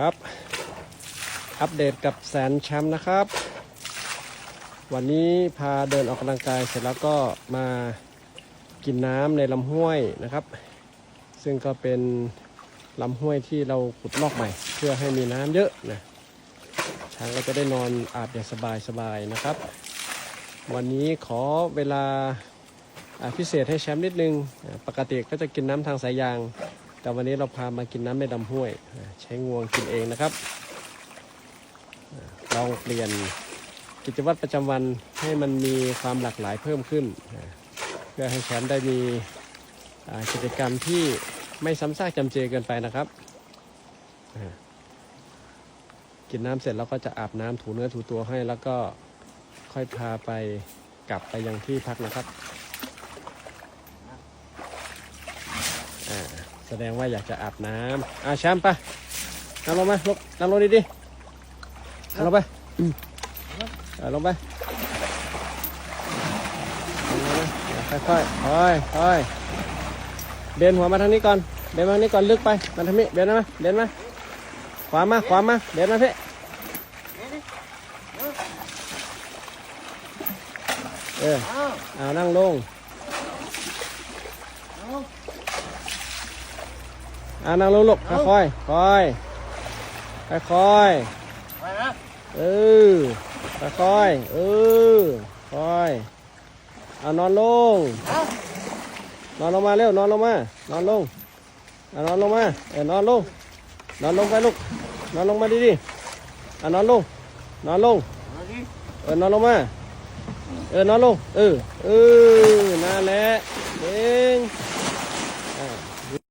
ครับ อัปเดตกับแสนแชมป์นะครับ วันนี้พาเดินออกกำลังกายเสร็จแล้วก็มากินน้ำในลำห้วยนะครับ ซึ่งก็เป็นลำห้วยที่เราขุดลอกใหม่ เพื่อให้มีน้ำเยอะนะช้างก็จะได้นอนอาบอย่างสบายสบายๆนะครับ วันนี้ขอเวลาพิเศษให้แชมป์นิดนึง ปกติก็จะกินน้ำทางสายยาง แต่วันนี้เราพามากินน้ำในลำห้วย ใช้งวงกินเองนะครับ ลองเปลี่ยนกิจวัตรประจำวันให้มันมีความหลากหลายเพิ่มขึ้น เพื่อให้แชมป์ได้มีกิจกรรมที่ไม่ซ้ำซากจำเจเกินไปนะครับ กินน้ำเสร็จเราก็จะอาบน้ำถูเนื้อถูตัวให้แล้วก็ค่อยพาไปกลับไปยังที่พักนะครับอ่า แสดงว่าอยากจะอาบน้ำอ่าแชมป์ไปนั่งลงมาลงนั่งลงดีๆนั่งลงไปอืมอ่าลงไปค่อยๆค่อยค่อยค่อยเบนหัวมาทางนี้ก่อน เบนมาทางนี้ก่อนลึกไป มาทางนี้ เบนมาเบนมา ขวามา ขวามา เบนมาพี่เอออ้าวเอานั่งลง อาเอานั่งลงลูกค่อยค่อยค่อยค่อยค่อยไปนะเออค่อยค่อยเออค่อยเอานอนลงเอานอนลงมาเร็วนอนลงมานอนลงเอานอนลงมาเออนอนลงนอนลงไปลูกนอนลงมาดีๆเอานอนลงนอนลงเอาดิเออนอนลงมาเออนอนลงเออเออนั่นแหละเก่ง